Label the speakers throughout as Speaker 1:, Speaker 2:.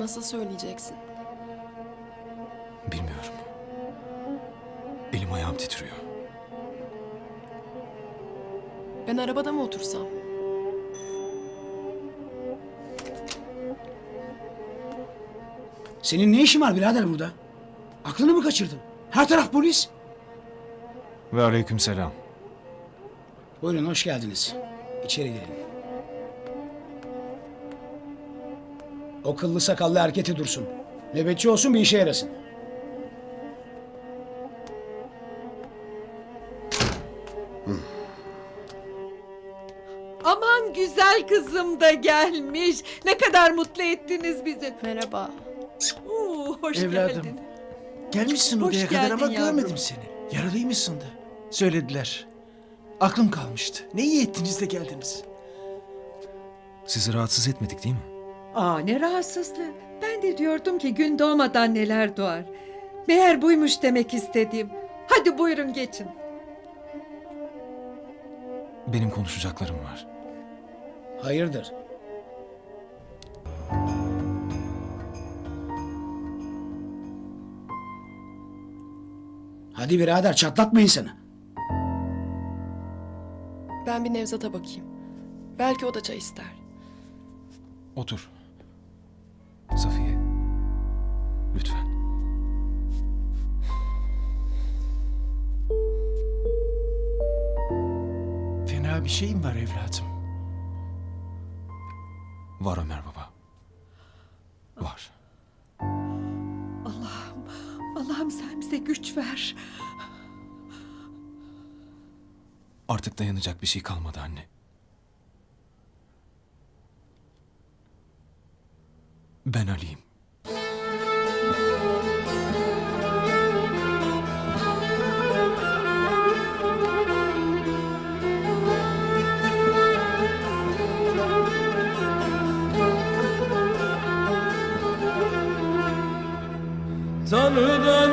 Speaker 1: Nasıl söyleyeceksin?
Speaker 2: Bilmiyorum. Elim ayağım titriyor.
Speaker 1: Ben arabada mı otursam?
Speaker 3: Senin ne işin var birader burada? Aklını mı kaçırdın? Her taraf polis.
Speaker 2: Ve aleykümselam.
Speaker 3: Buyurun hoş geldiniz. İçeri girin. O kıllı sakallı hareketi dursun. Nöbetçi olsun bir işe yarasın.
Speaker 4: Aman güzel kızım da gelmiş. Ne kadar mutlu ettiniz bizi.
Speaker 1: Merhaba.
Speaker 4: Oo, hoş
Speaker 5: Evladım.
Speaker 4: geldin.
Speaker 5: Gelmişsin
Speaker 4: Hoş
Speaker 5: odaya kadar ama
Speaker 4: yavrum.
Speaker 5: görmedim seni. Yaralıymışsın da. Söylediler. Aklım kalmıştı. Ne iyi ettiniz de geldiniz.
Speaker 2: Sizi rahatsız etmedik değil mi?
Speaker 4: Aa ne rahatsızlığı. Ben de diyordum ki gün doğmadan neler doğar. Meğer buymuş demek istediğim. Hadi buyurun geçin.
Speaker 2: Benim konuşacaklarım var.
Speaker 3: Hayırdır? Hadi birader çatlatma insanı.
Speaker 1: Ben bir Nevzat'a bakayım. Belki o da çay ister.
Speaker 2: Otur. Safiye. Lütfen.
Speaker 5: Fena bir şeyim var evladım.
Speaker 2: Var Ömer baba. Var.
Speaker 4: Allah'ım, Allah'ım sen bize güç ver.
Speaker 2: Artık dayanacak bir şey kalmadı anne. Ben Ali'yim.
Speaker 6: Tanrı'dan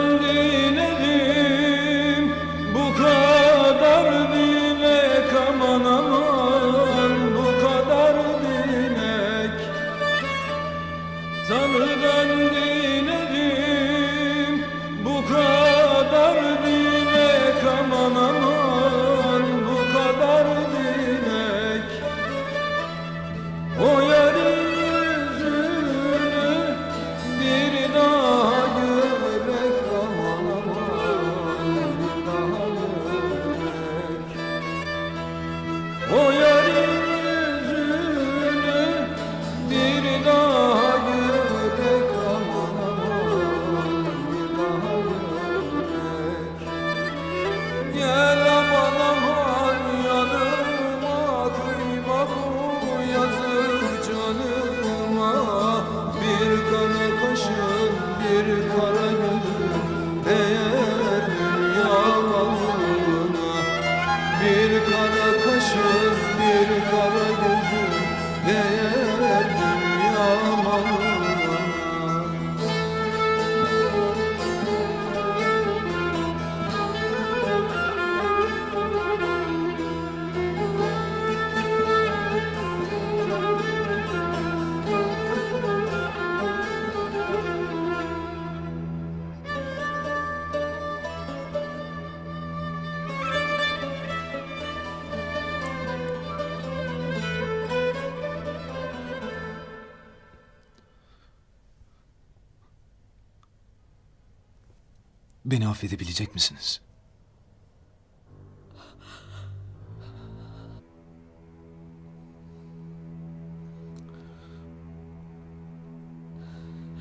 Speaker 2: Beni affedebilecek misiniz?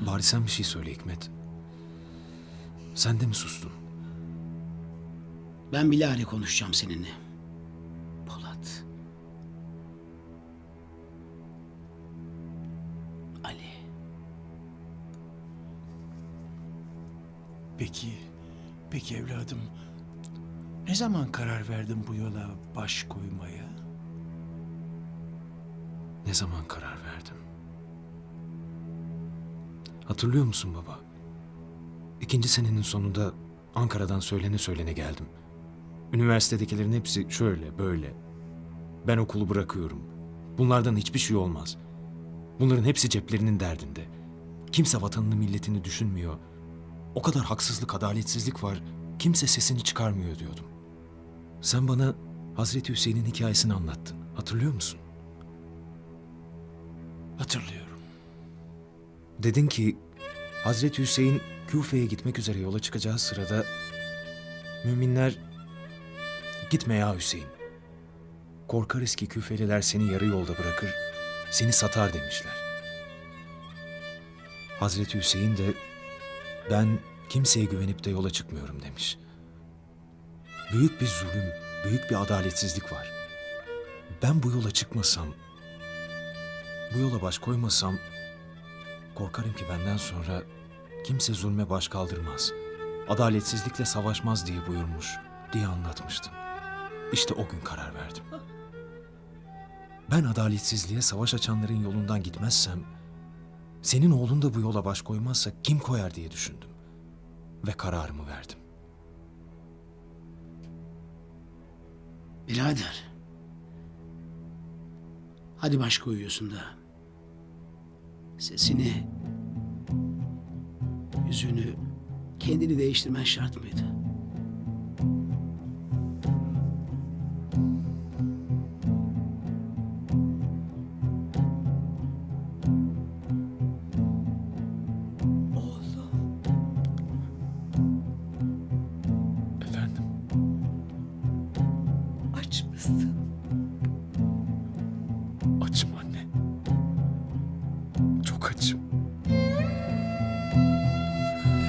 Speaker 2: Bari sen bir şey söyle Hikmet. Sen de mi sustun?
Speaker 3: Ben bilahare konuşacağım seninle. Polat. Ali.
Speaker 5: Peki, peki evladım. Ne zaman karar verdin bu yola baş koymaya?
Speaker 2: Ne zaman karar verdim? Hatırlıyor musun baba? İkinci senenin sonunda Ankara'dan söylene söylene geldim. Üniversitedekilerin hepsi şöyle böyle. Ben okulu bırakıyorum. Bunlardan hiçbir şey olmaz. Bunların hepsi ceplerinin derdinde.
Speaker 6: Kimse vatanını milletini düşünmüyor. O kadar haksızlık, adaletsizlik var. Kimse sesini çıkarmıyor diyordum. Sen bana Hazreti Hüseyin'in hikayesini anlattın. Hatırlıyor musun?
Speaker 5: Hatırlıyorum.
Speaker 6: Dedin ki Hazreti Hüseyin Küfe'ye gitmek üzere yola çıkacağı sırada müminler gitme ya Hüseyin. Korkarız ki Küfeliler seni yarı yolda bırakır, seni satar demişler. Hazreti Hüseyin de ben kimseye güvenip de yola çıkmıyorum demiş. Büyük bir zulüm, büyük bir adaletsizlik var. Ben bu yola çıkmasam, bu yola baş koymasam Korkarım ki benden sonra kimse zulme baş kaldırmaz. Adaletsizlikle savaşmaz diye buyurmuş, diye anlatmıştın. İşte o gün karar verdim. Ben adaletsizliğe savaş açanların yolundan gitmezsem, senin oğlun da bu yola baş koymazsa kim koyar diye düşündüm. Ve kararımı verdim.
Speaker 3: Birader. Hadi baş koyuyorsun da. Sesini, yüzünü, kendini değiştirmen şart mıydı?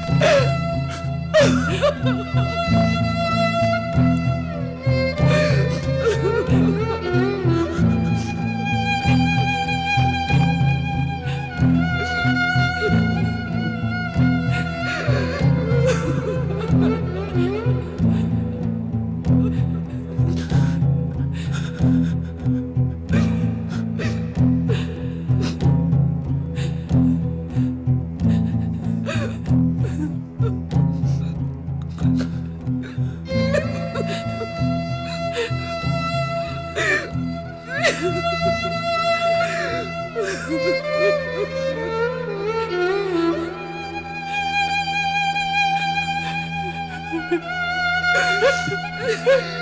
Speaker 6: Ha ha ha! Yeah.